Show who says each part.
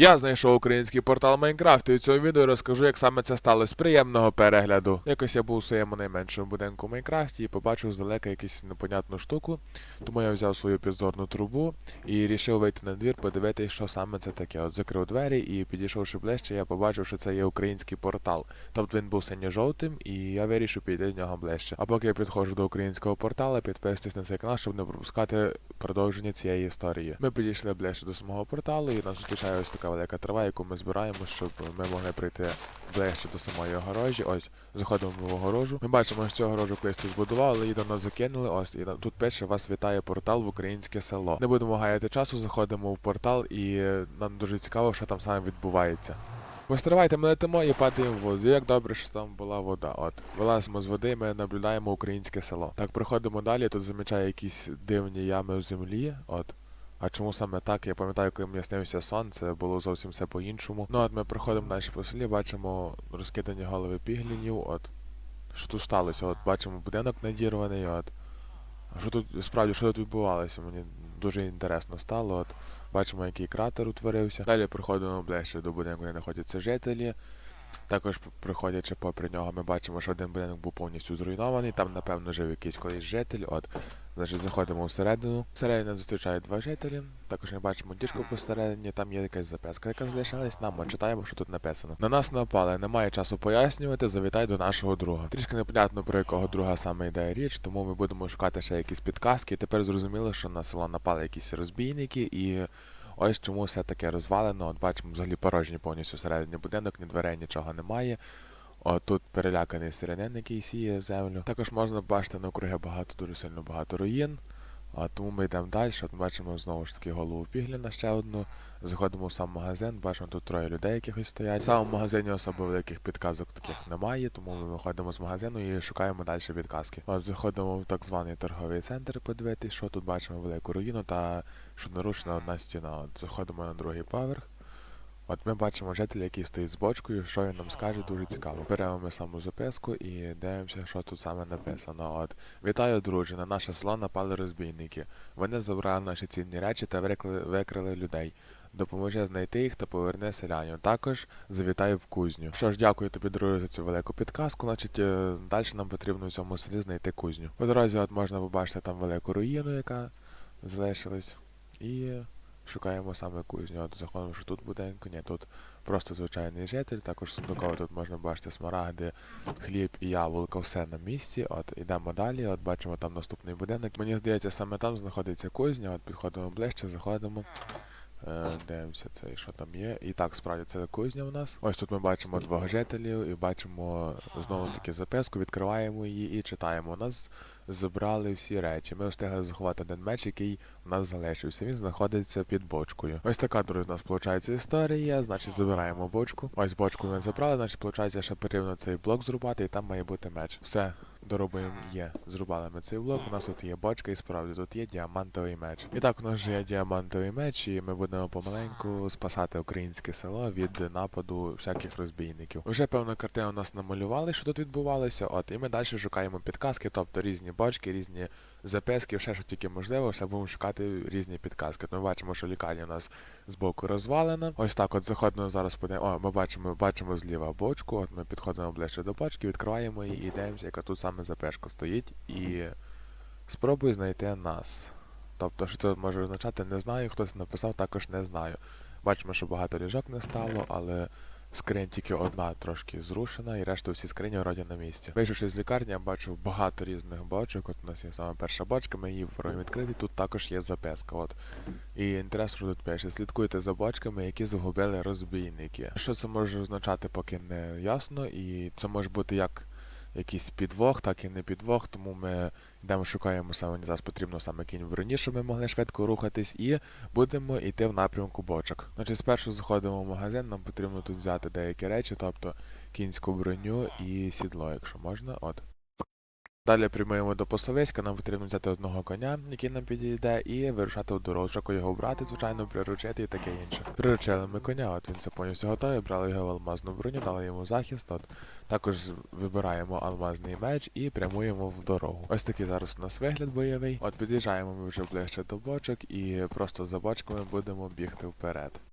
Speaker 1: Я знайшов український портал Майнкрафт і в цьому відео розкажу, як саме це сталося. Приємного перегляду. Якось я був у своєму найменшому будинку в Майнкрафті і побачив здалека якусь непонятну штуку. Тому я взяв свою підзорну трубу і рішив вийти на двір, подивитися, що саме це таке. От закрив двері і підійшовши ближче, я побачив, що це є український портал. Тобто він був синьо-жовтим, і я вирішив піти до нього ближче. А поки я підходжу до українського порталу, підписуйтесь на цей канал, щоб не пропускати продовження цієї історії. Ми підійшли ближче до самого порталу, і нас зустрічає ось така велика трава, яку ми збираємо, щоб ми могли прийти ближче до самої огорожі. Ось заходимо в огорожу. Ми бачимо, що цю огорожу колись тут збудували, її давно закинули. Ось і тут пише вас вітає портал в українське село. Не будемо гаяти часу, заходимо в портал, і нам дуже цікаво, що там саме відбувається. Постривайте, ми летимо і падаємо в воду. Як добре, що там була вода. От вилазимо з води, ми наблюдаємо українське село. Так, проходимо далі. Тут замічаю якісь дивні ями в землі. От. А чому саме так? Я пам'ятаю, коли мені снився сон, це було зовсім все по-іншому. Ну от ми проходимо далі по селі, бачимо розкидані голови піглінів. От. Що тут сталося? От бачимо будинок надірваний, от. Що тут справді що тут відбувалося? Мені дуже інтересно стало. От бачимо, який кратер утворився. Далі проходимо ближче до будинку, де знаходяться жителі. Також п- проходячи попри нього, ми бачимо, що один будинок був повністю зруйнований. Там, напевно, жив якийсь колись житель. От, значить, заходимо всередину. Всередині зустрічають два жителі. Також ми бачимо діжку посередині, там є якась записка, яка залишалась нам. От читаємо, що тут написано. На нас напали, немає часу пояснювати, завітай до нашого друга. Трішки непонятно про якого друга саме йде річ, тому ми будемо шукати ще якісь підказки. Тепер зрозуміло, що на село напали якісь розбійники і. Ось чому все таке розвалено. От бачимо взагалі порожній повністю всередині будинок, ні дверей, нічого немає. От тут переляканий сиренин, який сіє землю. Також можна бачити навкруги багато, дуже сильно багато руїн. А тому ми йдемо далі. От бачимо знову ж таки голову Пігліна ще одну. Заходимо в сам магазин, бачимо тут троє людей, якихось стоять. В самому магазині особо великих підказок таких немає, тому ми виходимо з магазину і шукаємо далі підказки. От заходимо в так званий торговий центр подивитись, що тут бачимо велику руїну та що нарушена одна стіна. От заходимо на другий поверх. От ми бачимо жителя, який стоїть з бочкою, що він нам скаже, дуже цікаво. Беремо ми саму записку і дивимося, що тут саме написано. От вітаю, друже, на наше село напали розбійники. Вони забрали наші цінні речі та викрили, людей. Допоможи знайти їх та поверни селяню. Також завітаю в кузню. Що ж, дякую тобі, друже, за цю велику підказку. Значить, е, далі нам потрібно в цьому селі знайти кузню. По дорозі от можна побачити там велику руїну, яка залишилась. І шукаємо саме кузню. От заходимо, що тут будинку, ні, тут просто звичайний житель. Також сундуково тут можна бачити смарагди, хліб і яблуко, все на місці. От ідемо далі, от бачимо там наступний будинок. Мені здається, саме там знаходиться кузня. От підходимо ближче, заходимо. Е, Дивимося це, що там є. І так, справді це кузня у нас. Ось тут ми бачимо двох жителів і бачимо знову таки записку, відкриваємо її і читаємо. У нас забрали всі речі. Ми встигли заховати один меч, який у нас залишився. Він знаходиться під бочкою. Ось така, друзі, у нас виходить історія. Значить, забираємо бочку. Ось бочку ми забрали, значить, виходить, ще потрібно цей блок зрубати, і там має бути меч. Все. Доробуємо є. Зрубали ми цей блок. У нас тут є бочка, і справді тут є діамантовий меч. І так, у нас вже є діамантовий меч, і ми будемо помаленьку спасати українське село від нападу всяких розбійників. Вже певна картина у нас намалювали, що тут відбувалося. От, і ми далі шукаємо підказки, тобто різні бочки, різні записки, все що тільки можливо, все будемо шукати різні підказки. Ми бачимо, що лікарня у нас збоку розвалена. Ось так, от заходимо зараз подивимо. О, ми бачимо, бачимо зліва бочку. От ми підходимо ближче до бочки, відкриваємо її і дивимося, яка тут саме запешка стоїть, і спробуй знайти нас. Тобто, що це може означати, не знаю, хтось написав, також не знаю. Бачимо, що багато ліжок не стало, але скринь тільки одна трошки зрушена, і решта всі скрині вроді на місці. Вийшовши з лікарні, я бачу багато різних бочок. От у нас є саме перша бочка, ми її пробуємо відкрити. Тут також є записка. От. І інтересно, що тут пише. Слідкуйте за бочками, які загубили розбійники. Що це може означати, поки не ясно, і це може бути як якийсь підвох, так і не підвох, тому ми йдемо шукаємо саме зараз потрібно саме кінь броні, щоб ми могли швидко рухатись, і будемо йти в напрямку бочок. Значить, спершу заходимо в магазин, нам потрібно тут взяти деякі речі, тобто кінську броню і сідло, якщо можна. От. Далі прямуємо до Посовиська, нам потрібно взяти одного коня, який нам підійде, і вирушати в дорогу. Щоб його брати, звичайно, приручити і таке інше. Приручили ми коня, от він все повністю готовий, брали його в алмазну броню, дали йому захист. От. Також вибираємо алмазний меч і прямуємо в дорогу. Ось такий зараз у нас вигляд бойовий. От під'їжджаємо ми вже ближче до бочок і просто за бочками будемо бігти вперед.